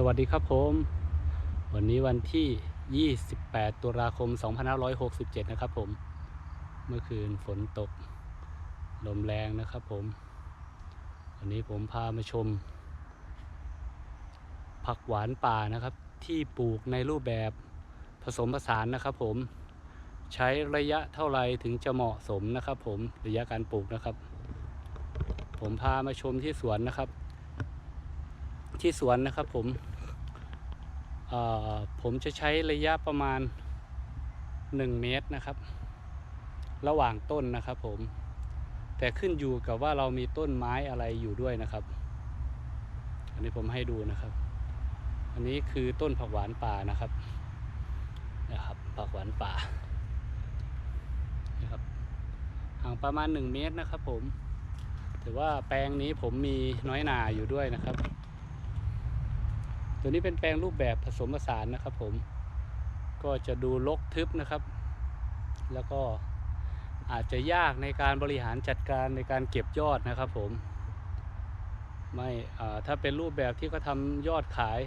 สวัสดีครับผม วันนี้วันที่ 28 ตุลาคม 2567 นะครับผม เมื่อคืนฝนตก ลมแรงนะครับผม วันนี้ผมพามาชม ผักหวานป่านะครับ ที่ปลูกในรูปแบบผสมผสานนะครับผม ใช้ระยะเท่าไรถึงจะเหมาะสมนะครับผม ระยะการปลูกนะครับ ผมพามาชมที่สวนนะครับ ที่สวนนะครับผมผมจะใช้ระยะประมาณ 1 เมตรนะครับ ระหว่างต้นนะครับผม แต่ขึ้นอยู่กับว่าเรามีต้นไม้อะไรอยู่ด้วยนะครับ อันนี้ผมให้ดูนะครับ อันนี้คือต้นผักหวานป่านะครับนะครับผักหวานป่านะครับห่างประมาณ 1 เมตรนะครับผมถือว่าแปลงนี้ผมมีน้อยหนาอยู่ด้วยนะครับ ตัวนี้เป็นแปลงรูปแบบผสมผสานนะครับผม ก็จะดูรกทึบนะครับ แล้วก็อาจจะยากในการบริหารจัดการในการเก็บยอดนะครับผม ไม่ถ้าเป็นรูปแบบที่เขาทำยอดขาย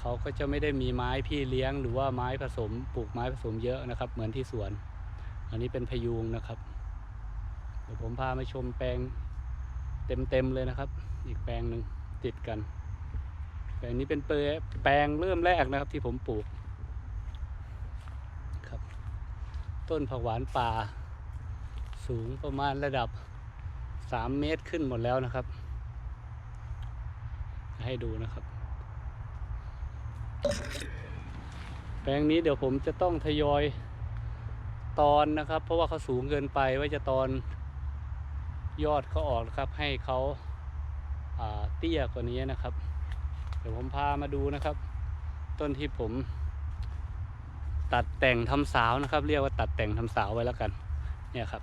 เขาก็จะไม่ได้มีไม้พี่เลี้ยง หรือว่าไม้ผสมปลูกไม้ผสมเยอะนะครับ เหมือนที่สวน อันนี้เป็นพยุงนะครับ เดี๋ยวผมพามาชมแปลงเต็มๆเลยนะครับ อีกแปลงหนึ่งติดกัน แปลงนี้เป็นเปลแปลงเริ่มแรกนะครับที่ผมปลูกครับ ต้นผักหวานป่า สูงประมาณระดับ 3 เมตรขึ้นหมดแล้วนะครับ ให้ดูนะครับ แปลงนี้เดี๋ยวผมจะต้องทยอยตอนนะครับ เพราะว่าเขาสูงเกินไปว่าจะตอนยอดเขาออกนะครับให้เขาาเตี้ยกว่านี้นะครับ เดี๋ยวผมพามาดูนะครับ ต้นที่ผม ตัดแต่งทำสาวนะครับ เรียกว่าตัดแต่งทำสาวไว้แล้วกัน เนี่ยครับ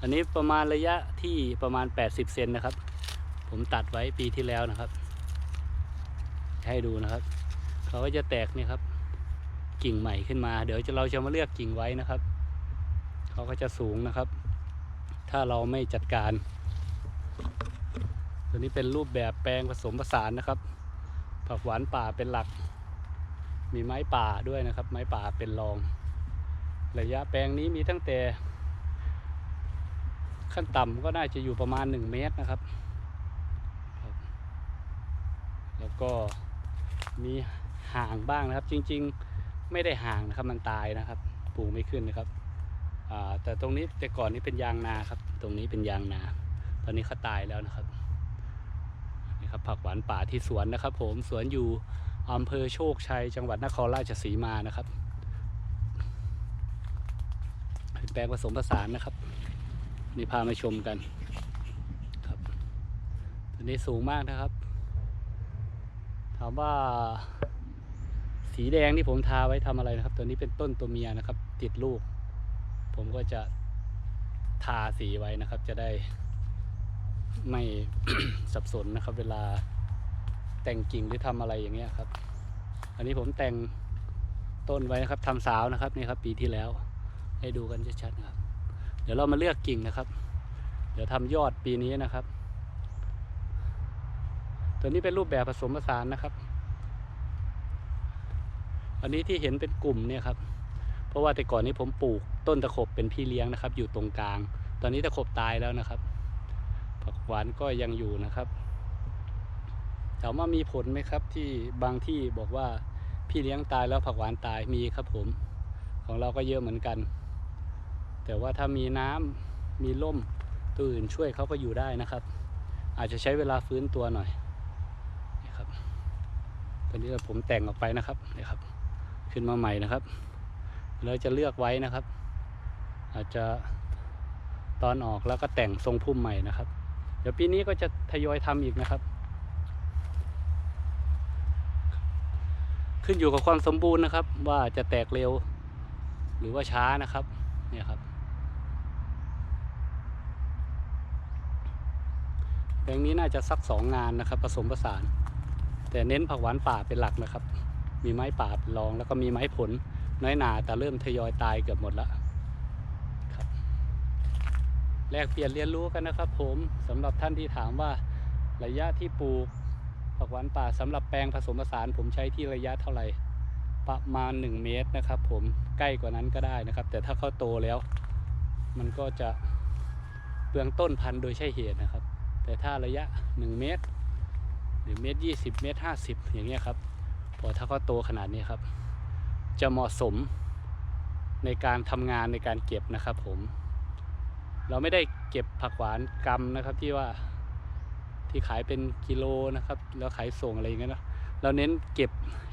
อันนี้ประมาณระยะที่ประมาณ 80เซนนะครับ ผมตัดไว้ปีที่แล้วนะครับ ให้ดูนะครับ เขาก็จะแตกนี่ครับกิ่งใหม่ขึ้นมา เดี๋ยวจะเราจะมาเลือกกิ่งไว้นะครับ เขาก็จะสูงนะครับ ถ้าเราไม่จัดการ ตัวนี้เป็นรูปแบบแปลงผสมผสานนะครับ ผักหวานป่าเป็นหลัก มีไม้ป่าด้วยนะครับ ไม้ป่าเป็นรอง ระยะแปลงนี้มีตั้งแต่ ขั้นต่ำก็น่าจะอยู่ประมาณ 1 เมตรนะครับ แล้วก็มีห่างบ้างนะครับ จริง ๆ ไม่ได้ห่างนะครับ มันตายนะครับ ปลูกไม่ขึ้นนะครับแต่ตรงนี้แต่ก่อนนี้เป็นยางนาครับ ตรงนี้เป็นยางนา ตอนนี้เขาตายแล้วนะครับ ครับผักหวานป่าที่สวนนะครับ ผมสวนอยู่อำเภอโชคชัย จังหวัดนครราชสีมานะครับแปลงผสมผสานนะครับ นี่พามาชมกันครับตัวนี้สูงมากนะครับ ถามว่าสีแดงที่ผมทาไว้ทำอะไรนะครับ ตัวนี้เป็นต้นตัวเมียนะครับ ติดลูก ผมก็จะทาสีไว้นะครับ จะได้ ไม่สับสนนะครับ เวลาแต่งกิ่งหรือทำอะไรอย่างเงี้ยครับ อันนี้ผมแต่งต้นไว้นะครับทำสาวนะครับนี่ครับ ปีที่แล้ว ให้ดูกันชัดๆนะครับ เดี๋ยวเรามาเลือกกิ่งนะครับ เดี๋ยวทำยอดปีนี้นะครับ ตัวนี้เป็นรูปแบบผสมผสานนะครับ อันนี้ที่เห็นเป็นกลุ่มเนี่ยครับ เพราะว่าแต่ก่อนนี้ผมปลูกต้นตะขบเป็นพี่เลี้ยงนะครับ อยู่ตรงกลาง ตอนนี้ตะขบตายแล้วนะครับ หวานก็ยังอยู่นะครับถามว่ามีผลไหมครับที่บางที่บอกว่าพี่เลี้ยงตายแล้วผักหวานตายมีครับผม ของเราก็เยอะเหมือนกัน แต่ว่าถ้ามีน้ำมีร่มตัวอื่นช่วยเขาก็อยู่ได้นะครับ อาจจะใช้เวลาฟื้นตัวหน่อยนี่ครับตอนนี้ผมแต่งออกไปนะครับนี่ครับ ขึ้นมาใหม่นะครับเราจะเลือกไว้นะครับ อาจจะตอนออกแล้วก็แต่งทรงพุ่มใหม่นะครับ เดี๋ยวปีนี้ก็จะทยอยทำอีกนะครับ ขึ้นอยู่กับความสมบูรณ์นะครับ ว่าจะแตกเร็ว หรือว่าช้านะครับ เนี่ยครับแปลงนี้น่าจะสักสองงานนะครับ ผสมผสาน แต่เน้นผักหวานป่าเป็นหลักนะครับ มีไม้ป่าเป็นรองแล้วก็มีไม้ผล น้อยหนาแต่เริ่มทยอยตายเกือบหมดแล้ว แลกเปลี่ยนเรียนรู้กันนะครับ ผมสำหรับท่านที่ถามว่าระยะที่ปลูกผักหวานป่าสำหรับแปลงผสมผสาน ผมใช้ที่ระยะเท่าไหร่ประมาณ 1 เมตรนะครับ ผมใกล้กว่านั้นก็ได้นะครับ แต่ถ้าเขาโตแล้ว มันก็จะเปลืองต้นพันธุ์โดยใช่เหตุนะครับ แต่ถ้าระยะ 1 เมตร หรือเมตรยี่สิบเมตรห้าสิบอย่างเงี้ยครับพอถ้าเขาโตขนาดนี้ครับ จะเหมาะสมในการทำงานในการเก็บนะครับผม เราไม่ได้เก็บผักหวานกำนะครับที่ว่าที่ขายเป็นกิโลนะครับ แล้วขายส่งอะไรอย่างเงี้ยนะเราเน้นเก็บ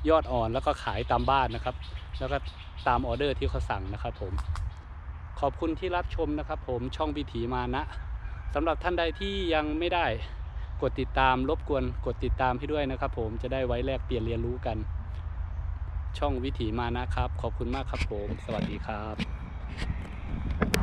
ยอดอ่อนแล้วก็ขายตามบ้านนะครับ แล้วก็ตามออเดอร์ที่เขาสั่งนะครับผม ขอบคุณที่รับชมนะครับ ผมช่องวิถีมานะสำหรับท่านใดที่ยังไม่ได้กดติดตามรบกวนกดติดตามให้ด้วยนะครับ ผมจะได้ไว้แลกเปลี่ยนเรียนรู้กัน ช่องวิถีมานะครับ ขอบคุณมากครับผม สวัสดีครับ